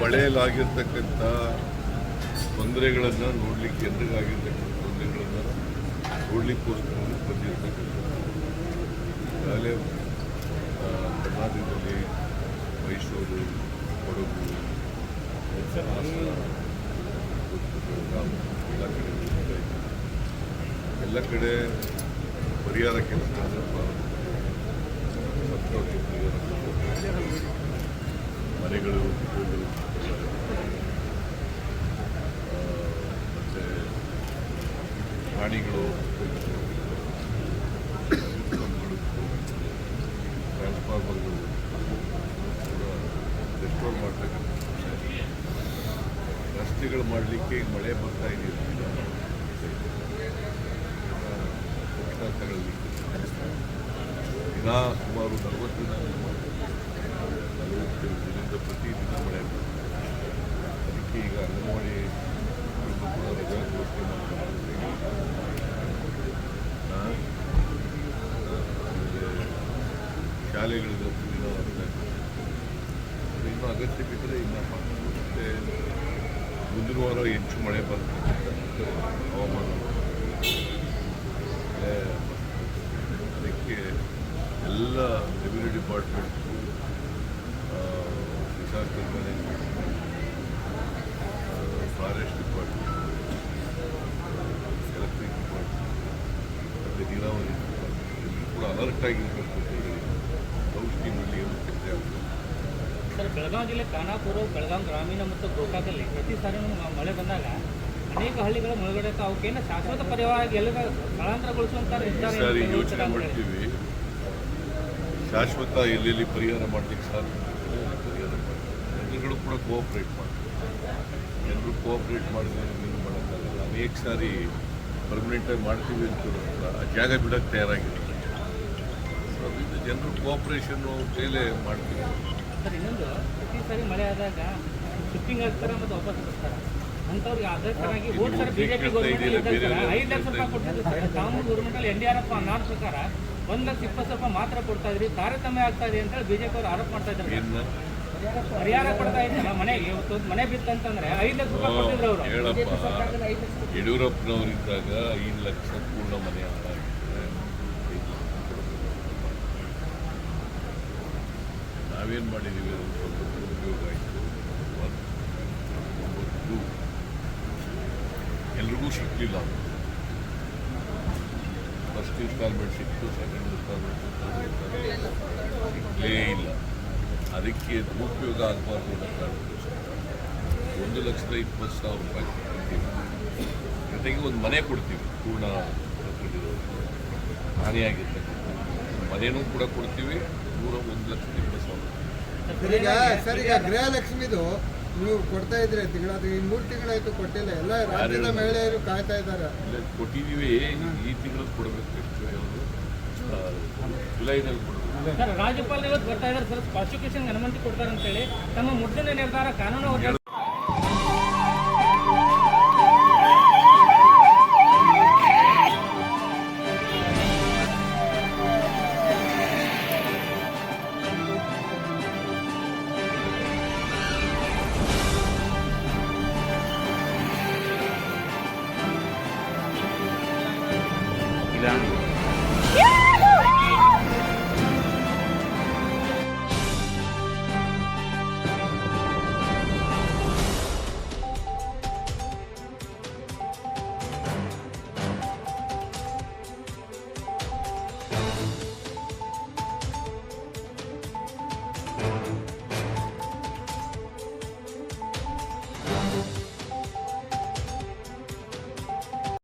ಮಳೆಯಲ್ಲಾಗಿರ್ತಕ್ಕಂಥ ತೊಂದರೆಗಳನ್ನು ನೋಡ್ಲಿಕ್ಕೆ ಜನರಿಗಾಗಿರ್ತಕ್ಕಂಥ ತೊಂದರೆಗಳನ್ನು ನೋಡಲಿಕ್ಕೋಸ್ಕರ ಬಂದಿರತಕ್ಕಂಥ ಈಗಾಗಲೇ ಕರ್ನಾಟಕದಲ್ಲಿ ಮೈಸೂರು ಕೊಡಗು ಎಲ್ಲ ಕಡೆ. ಎಲ್ಲ ಕಡೆ ಪರಿಹಾರ ಕೆಲಸ ಪ್ರಾರಂಭ ಮನೆಗಳು ಮತ್ತು ಪ್ರಾಣಿಗಳು ಟ್ರಾನ್ಸ್ಫಾರ್ಮರ್ಗಳು ರೆಸ್ಟೋರ್ ಮಾಡ್ತಕ್ಕಂಥ ರಸ್ತೆಗಳು ಮಾಡಲಿಕ್ಕೆ ಮಳೆ ಬರ್ತಾ ಇದೆಯಲ್ಲ ತಕ್ಷಣ ತಗೊಳ್ಳಿಕ್ಕೆ ಶಾಲೆಗಳಿಗೆ. ಅದು ಇನ್ನೂ ಅಗತ್ಯ ಬಿದ್ದರೆ ಇನ್ನು ಮತ್ತೆ ಮುಂದಿನ ವಾರ ಹೆಚ್ಚು ಮಳೆ ಬರುತ್ತೆ ಹವಾಮಾನ ಅದಕ್ಕೆ ಎಲ್ಲ revenue department disaster management forest department electric department ಮತ್ತು ನೀರಾವರಿ ಡಿಪಾರ್ಟ್ಮೆಂಟ್ ಕೂಡ ಅಲರ್ಟ್ ಆಗಿರಬೇಕು ಬೆಳಗಾವಿ ಜಿಲ್ಲೆ ಖಾನಾಪುರ ಬೆಳಗಾಂ ಗ್ರಾಮೀಣ ಮತ್ತು ಗೋಕಾಕಲ್ಲಿ ಪ್ರತಿ ಸಾರಿ ಮಳೆ ಬಂದಾಗ ಅನೇಕ ಹಳ್ಳಿಗಳು ಮುಳುಗಡೆ ಅವಕ್ಕೇನು ಶಾಶ್ವತ ಪರಿಹಾರ ಎಲ್ಲ ಸ್ಥಳಾಂತರಗೊಳಿಸುವಂತ ಸರಿ ಯೋಚನೆ. ಮಾಡ್ತೀವಿ. ಶಾಶ್ವತ ಎಲ್ಲೆಲ್ಲಿ ಪರಿಹಾರ ಮಾಡಲಿಕ್ಕೆ ಸಾಧ್ಯ ಪರಿಹಾರ ಜನಗಳು ಕೂಡ ಕೋಆಪ್ರೇಟ್ ಮಾಡ್ತಾರೆ ಜನರು ಕೋಆಪ್ರೇಟ್ ಮಾಡಿದ್ರೆ ಏನು ಮಾಡೋಕ್ಕಾಗಲ್ಲ. ಅನೇಕ ಸಾರಿ ಪರ್ಮನೆಂಟಾಗಿ ಮಾಡ್ತೀವಿ ಅಂತ ಆ ಜಾಗ ಬಿಡೋಕ್ಕೆ ತಯಾರಾಗಿಲ್ಲ ಸೊ ಅದರಿಂದ ಜನರು ಕೋಆಪ್ರೇಷನ್ನು ಮೇಲೆ ಮಾಡ್ತೀವಿ. ಸರ್ ಇನ್ನೊಂದು ಪ್ರತಿ ಸಾರಿ ಮಳೆ ಆದಾಗ ಶಿಫ್ಟಿಂಗ್ ಆಗ್ತಾರೆ ಮತ್ತು ವಾಪಸ್ ಬರ್ತಾರೆ ಅಂಥವ್ರಿಗೆ ತರಾಗಿ ಹೋದ ಸರ್ ಬಿಜೆಪಿ ಗೌರ್ಮೆಂಟ್ ಐದು ಲಕ್ಷ ರೂಪಾಯಿ ಕೊಟ್ಟಿದ್ದು ಸರ್. ಕಾಮೂರು ಗೌರ್ಮೆಂಟ್ ಅಲ್ಲಿ ಎನ್ ಡಿ ಆರ್ ಎಫ್ ಅನ್ನೋ ಪ್ರಕಾರ ಒಂದ್ ಲಕ್ಷ ಇಪ್ಪತ್ತು ರೂಪಾಯಿ ಮಾತ್ರ ಕೊಡ್ತಾ ಇದ್ರಿ ತಾರತಮ್ಯ ಆಗ್ತಾ ಇದೆ ಅಂತ ಹೇಳಿ ಬಿಜೆಪಿ ಅವರು ಆರೋಪ ಮಾಡ್ತಾ ಇದ್ದಾರೆ. ಏನು ಪರಿಹಾರ ಕೊಡ್ತಾ ಇದ್ದಾರೆ ಮನೆಗೆ? ಇವತ್ತು ಮನೆ ಬಿತ್ತಂತಂದ್ರೆ ಐದು ಲಕ್ಷ ರೂಪಾಯಿ ಕೊಟ್ಟಿದ್ರು ಅವರು. ಯಡಿಯೂರಪ್ಪನವರಿದ್ದಾಗ ಐದು ಲಕ್ಷ ಪೂರ್ಣ ಮನೆ ಹಾಳಾಗಿದೆ ನಾವೇನು ಮಾಡಿದ್ದೀವಿ ಅದು ಸ್ವಲ್ಪ ದುರುಪಯೋಗ ಆಯಿತು. ಒಂಬತ್ತು ಎಲ್ರಿಗೂ ಸಿಕ್ಕಲಿಲ್ಲ ಫಸ್ಟ್ ಇನ್ಸ್ಟಾಲ್ಮೆಂಟ್ ಸಿಕ್ತು ಸೆಕೆಂಡ್ ಇನ್ಸ್ಟಾಲ್ಮೆಂಟ್ ಸಿಕ್ಕಲೇ ಇಲ್ಲ. ಅದಕ್ಕೆ ದುರುಪಯೋಗ ಆಗಬಾರ್ದು ಅಂತ ಒಂದು ಲಕ್ಷದ ಇಪ್ಪತ್ತು ಸಾವಿರ ರೂಪಾಯಿ ಕೊಡ್ತೀವಿ ಜೊತೆಗೆ ಒಂದು ಮನೆ ಕೊಡ್ತೀವಿ, ಪೂರ್ಣ ಹಾನಿಯಾಗಿರ್ತಕ್ಕಂಥ ಮನೆಯೂ ಕೂಡ ಕೊಡ್ತೀವಿ, ನೂರ ಒಂದು ಲಕ್ಷದ ಇಪ್ಪತ್ತು ಈಗ ಸರ್ ಈಗ ಗೃಹಲಕ್ಷ್ಮಿದು ನೀವು ಕೊಡ್ತಾ ಇದ್ರೆ ತಿಂಗಳ ಮೂರು ತಿಂಗಳಾಯ್ತು ಕೊಟ್ಟಿಲ್ಲ ಎಲ್ಲ ರಾಜ್ಯದ? ಮಹಿಳೆಯರು ಕಾಯ್ತಾ ಇದ್ದಾರೆ. ಕೊಟ್ಟಿದೀವಿ ಈ ತಿಂಗಳು ಕೊಡಬೇಕು ಜುಲೈನಲ್ಲಿ ಕೊಡಬೇಕು. ಸರ್ ರಾಜ್ಯಪಾಲ ಇವತ್ತು ಬರ್ತಾ ಇದ್ದಾರೆ ಸರ್ ಪ್ರಾಸಿಕ್ಯೂಷನ್ ಅನುಮತಿ ಕೊಡ್ತಾರೆ ಅಂತೇಳಿ ತಮ್ಮ ಮುದ್ದಿನ ನಿರ್ಧಾರ ಕಾನೂನು